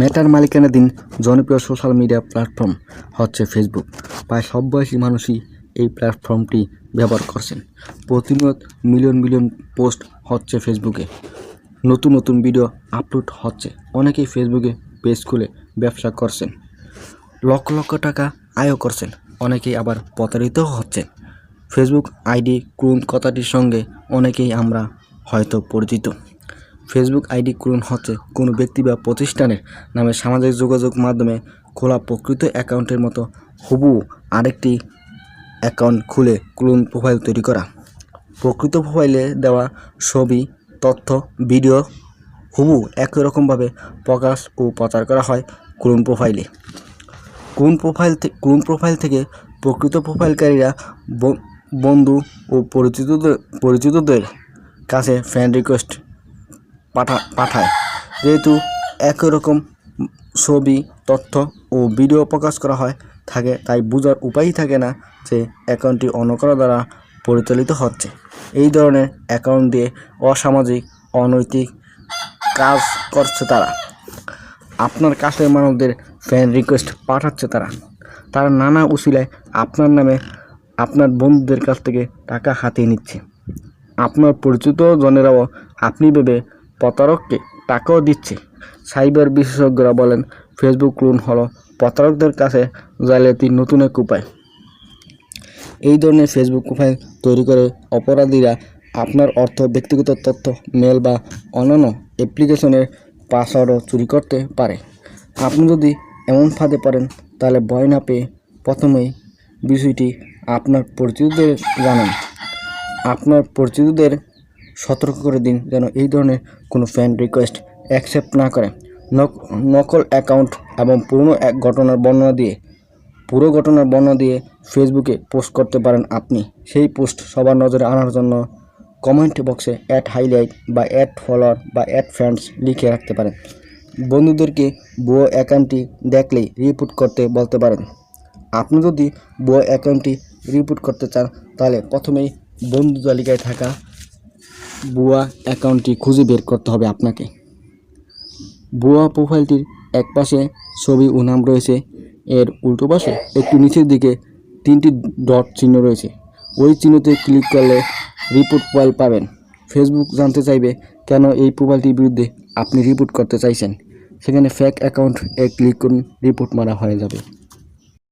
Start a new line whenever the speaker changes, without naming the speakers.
মেটার মালিকানাধীন জনপ্রিয় social media platform হচ্ছে ফেসবুক প্রায় সব বয়সী মানুষই এই প্ল্যাটফর্মটি ব্যবহার করছেন। প্রতিনিয়ত মিলিয়ন মিলিয়ন পোস্ট হচ্ছে ফেসবুকে নতুন নতুন ভিডিও আপলোড হচ্ছে। অনেকেই ফেসবুকে পেজ খুলে ব্যবসা করছেন। লক্ষ লক্ষ টাকা আয়ও করছেন। অনেকেই আবার প্রতারিত হচ্ছেন। ফেসবুক আইডি ক্লোন কথাটির সঙ্গে অনেকেই আমরা হয়তো পরিচিত। ফেসবুক আইডি ক্লোন হচ্ছে কোনো ব্যক্তি বা প্রতিষ্ঠানের নামে সামাজিক যোগাযোগ মাধ্যমে খোলা প্রকৃত অ্যাকাউন্টের মতো হুবু আরেকটি অ্যাকাউন্ট খুলে ক্লোন প্রোফাইল তৈরি করা। প্রকৃত প্রোফাইলে দেওয়া ছবি, তথ্য ভিডিও হুবু একই রকমভাবে প্রকাশ ও প্রচার করা হয় ক্লোন প্রোফাইলে কোন প্রোফাইল থেকে কোন প্রোফাইল থেকে প্রকৃত প্রোফাইলকারীরা বন্ধু ও পরিচিতদের পরিচিতদের কাছে ফ্রেন্ড রিকোয়েস্ট পাঠা, পাঠায়। যেহেতু একই রকম ছবি, তথ্য ও ভিডিও প্রকাশ করা হয়, থাকে, তাই বোঝার উপায়ই থাকে না যে অ্যাকাউন্টটি অন্য কারও দ্বারা পরিচালিত হচ্ছে। এই ধরনের অ্যাকাউন্ট দিয়ে অসামাজিক, অনৈতিক কাজ করছে তারা। আপনার কাছের মানবদের ফ্রেন্ড রিকোয়েস্ট পাঠাচ্ছে তারা। তারা নানা উসিলায় আপনার নামে আপনার বন্ধুদের কাছ থেকে টাকা হাতিয়ে নিচ্ছে। আপনার পরিচিত জনেরাও আপনি ভেবে প্রতারককে টাকাও দিচ্ছে। সাইবার বিশেষজ্ঞরা বলেন, ফেসবুক ক্লোন হলো প্রতারকদের কাছে জালিয়াতির নতুন এক উপায়। এই ধরনের ফেসবুক প্রোফাইল তৈরি করে অপরাধীরা আপনার অর্থ, ব্যক্তিগত তথ্য, মেল বা অন্যান্য অ্যাপ্লিকেশনের পাসওয়ার্ডও চুরি করতে পারে। আপনি যদি এমন ফাঁদে পড়েন, তাহলে ভয় না পেয়ে প্রথমেই বিষয়টি আপনার পরিচিতদের জানান। আপনার পরিচিতদের সতর্ক করে দিন যেন এই ধরনের কোনো ফ্রেন্ড রিকোয়েস্ট অ্যাকসেপ্ট না করে। নক- নকল অ্যাকাউন্ট এবং পুরনো এক ঘটনার বর্ণনা দিয়ে, পুরো ঘটনার বর্ণনা দিয়ে ফেসবুকে পোস্ট করতে পারেন আপনি। সেই পোস্ট সবার নজরে আনার জন্য কমেন্ট বক্সে অ্যাড হাইলাইট বা অ্যাড ফলোয়ার বা অ্যাড ফ্রেন্ডস লিখে রাখতে পারেন। বন্ধুদেরকে ভুয়ো অ্যাকাউন্টটি দেখলেই রিপোর্ট করতে বলতে পারেন। আপনি যদি ভুয়ো অ্যাকাউন্টটি রিপোর্ট করতে চান, তাহলে প্রথমেই বন্ধু তালিকায় থাকা ভুয়া অ্যাকাউন্টটি খুঁজে বের করতে হবে আপনাকে। ভুয়া প্রোফাইলটির এক পাশে ছবি ও নাম রয়েছে। এর উল্টো পাশে একটু নিচের দিকে তিনটি ডট চিহ্ন রয়েছে। ওই চিহ্নতে ক্লিক করলে রিপোর্ট প্রোফাইল পাবেন। ফেসবুক জানতে চাইবে কেন এই প্রোফাইলটির বিরুদ্ধে আপনি রিপোর্ট করতে চাইছেন। সেখানে ফেক অ্যাকাউন্ট এ ক্লিক করুন, রিপোর্ট মারা হয়ে যাবে।